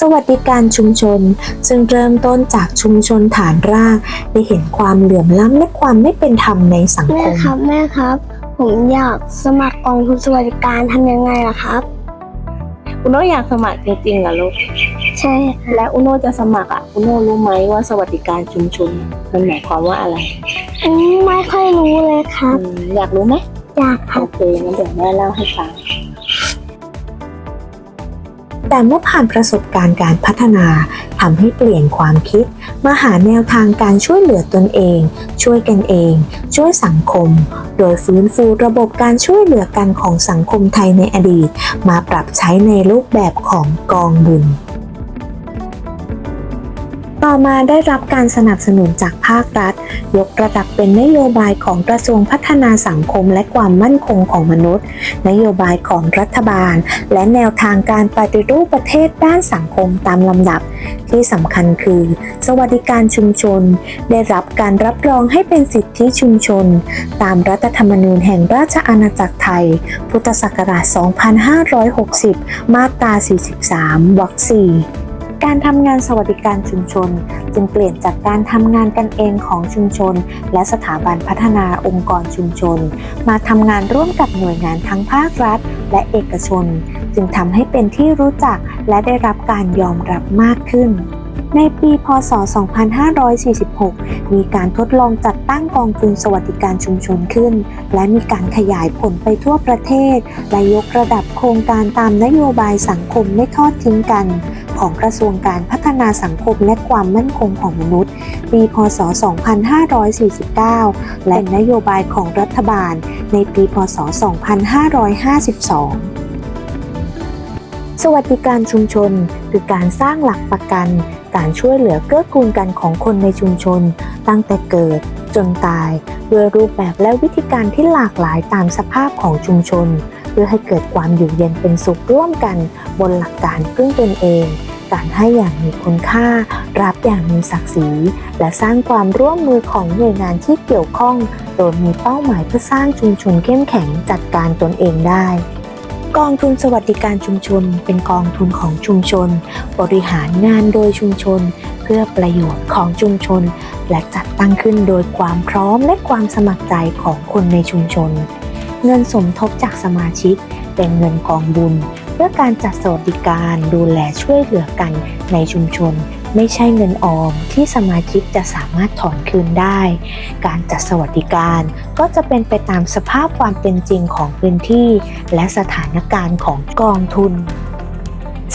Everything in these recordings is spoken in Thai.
สวัสดิการชุมชน ซึ่งเริ่มต้นจากชุมชนฐานรากได้เห็นความเหลื่อมล้ำและความไม่เป็นธรรมในสังคแม่มครับแม่ครับ ผมอยากสมัครกองทุนสวัสดิการทำยังไงล่ะครับ อุโนอยากสมัครจริงๆเหรอลูก ใช่ค่ะและอุโนจะสมัครอะอุโนรู้ไหมว่าสวัสดิการชุมชนมันหมายความว่าอะไรอืมไม่ค่อยรู้เลยครับอืมอยากรู้ไหมอยากครัโอบเคงั้นเดี๋ยวแม่เล่าให้ฟัง แต่เมื่อผ่านประสบการณ์การพัฒนาทำให้เปลี่ยนความคิด มาหาแนวทางการช่วยเหลือตนเอง ช่วยกันเอง ช่วยสังคม โดยฟื้นฟูระบบการช่วยเหลือกันของสังคมไทยในอดีต มาปรับใช้ในรูปแบบของกองบุญ ต่อมาได้รับการสนับสนุนจากภาครัฐ ยกระดับเป็นนโยบายของกระทรวงพัฒนาสังคมและความมั่นคงของมนุษย์ นโยบายของรัฐบาล และแนวทางการปฏิรูปประเทศด้านสังคมตามลำดับ ที่สำคัญคือ สวัสดิการชุมชน ได้รับการรับรองให้เป็นสิทธิชุมชน ตามรัฐธรรมนูญแห่งราชอาณาจักรไทย พุทธศักราช 2560 มาตรา 43 วรรค 4 การทำงานสวัสดิการชุมชน จึงเปลี่ยนจากการทำงานกันเองของชุมชน และสถาบันพัฒนาองค์กรชุมชน มาทำงานร่วมกับหน่วยงานทั้งภาครัฐ และเอกชน จึงทำให้เป็นที่รู้จักและได้รับการยอมรับมากขึ้นในปี พศ 2546 มีการทดลองจัดตั้งกองทุนสวัสดิการชุมชนขึ้น และมีการขยายผลไปทั่วประเทศ และยกระดับโครงการตามนโยบายสังคมไม่ทอดทิ้งกัน ของกระทรวงการพัฒนาสังคมและความมั่นคงของมนุษย์ ปี พศ 2549 และนโยบายของรัฐบาลในปี พศ 2552สวัสดิการชุมชนคือการสร้างหลักประกัน การช่วยเหลือเกื้อกูลกันของคนในชุมชน ตั้งแต่เกิดจนตายด้วยรูปแบบและวิธีการที่หลากหลายตามสภาพของชุมชน เพื่อให้เกิดความอยู่เย็นเป็นสุขร่วมกัน บนหลักการพึ่งตนเอง การให้อย่างมีคุณค่า รับอย่างมีศักดิ์ศรี และสร้างความร่วมมือของหน่วยงานที่เกี่ยวข้อง โดยมีเป้าหมายเพื่อสร้างชุมชนเข้มแข็งจัดการตนเองได้กองทุนสวัสดิการชุมชน เป็นกองทุนของชุมชน บริหารงานโดยชุมชน เพื่อประโยชน์ของชุมชน และจัดตั้งขึ้นโดยความพร้อมและความสมัครใจของคนในชุมชน เงินสมทบจากสมาชิก เป็นเงินกองบุญเพื่อการจัดสวัสดิการดูแลช่วยเหลือกันในชุมชน ไม่ใช่เงินออมที่สมาชิกจะสามารถถอนคืนได้ การจัดสวัสดิการก็จะเป็นไปตามสภาพความเป็นจริงของพื้นที่ และสถานการณ์ของกองทุน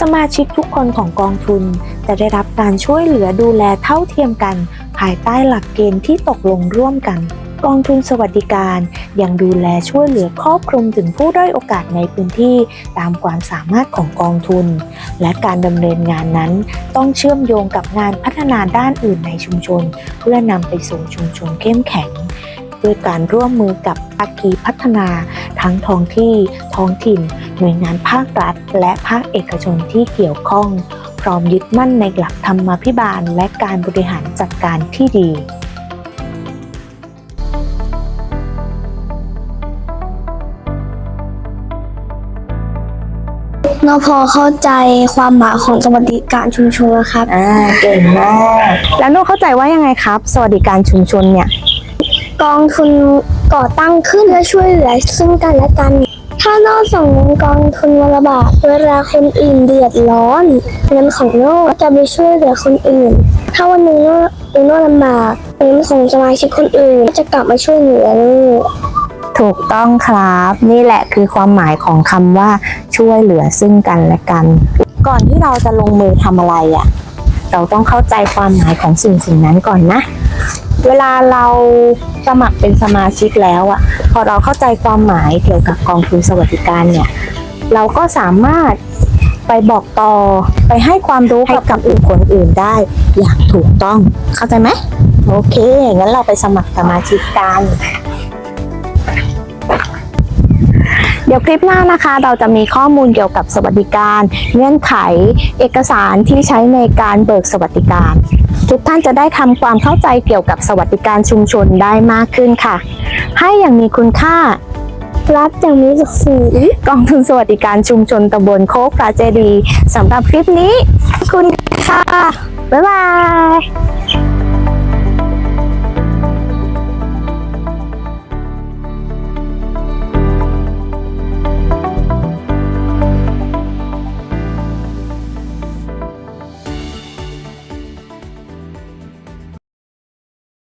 สมาชิกทุกคนของกองทุนจะได้รับการช่วยเหลือดูแลเท่าเทียมกัน ภายใต้หลักเกณฑ์ที่ตกลงร่วมกัน กองทุนสวัสดิการยังดูแลช่วยเหลือครอบคลุมถึงผู้ด้อยโอกาสในพื้นที่ตามความสามารถของกองทุน และการดำเนินงานนั้น ต้องเชื่อมโยงกับงานพัฒนาด้านอื่นในชุมชน เพื่อนำไปสู่ชุมชนเข้มแข็งด้วยการร่วมมือกับภาคีพัฒนา ทั้งท้องที่ ท้องถิ่น หน่วยงานภาครัฐ และภาคเอกชนที่เกี่ยวข้อง พร้อมยึดมั่นในหลักธรรมาภิบาล และการบริหารจัดการที่ดี เราพอเข้าใจความหมายของสวัสดิการชุมชนแล้วครับ อ่าเก่งมาก แล้วโนเข้าใจว่ายังไงครับ สวัสดิการชุมชนเนี่ย กองทุนก่อตั้งขึ้นเพื่อช่วยเหลือซึ่งกันและกัน ถ้านอกส่งเงินกองทุนวันละบาทเวลาคนอื่นเดือดร้อน เงินของโน่จะไปช่วยเหลือคนอื่น ถ้าวันหนึงโน่โน่ลำบากเงินของสมาชิกคนอื่นจะกลับมาช่วยเหลือโน่ถูกต้องครับ นี่แหละคือความหมายของคำว่า ช่วยเหลือซึ่งกันและกัน ก่อนที่เราจะลงมือทำอะไรอะ่ะ เราต้องเข้าใจความหมายของสิ่งสิ่งนั้นก่อนนะ เวลาเราสมัครเป็นสมาชิกแล้วอะ่ะ พอเราเข้าใจความหมายเกี่ยวกับกองทุนสวัสดิการเนี่ย เราก็สามารถไปบอกต่อไปให้ความรู้กับกับอื่นคนอื่นได้ อย่างถูกต้องเข้าใจไหมโอเคงั้นเราไปสมัครสมาชิกกัน ดี๋ยวคลิปหน้านะคะ เราจะมีข้อมูลเกี่ยวกับสวัสดิการ เงื่อนไข เอกสารที่ใช้ในการเบิกสวัสดิการ ทุกท่านจะได้ทำความเข้าใจเกี่ยวกับสวัสดิการชุมชนได้มากขึ้นค่ะ ให้อย่างมีคุณค่ารับอย่างมีศักดิ์ศรีกองทุนสวัสดิการชุมชนตำบลโคกพระเจดีย์สำหรับคลิปนี้ คุณค่ะ บ๊ายบาย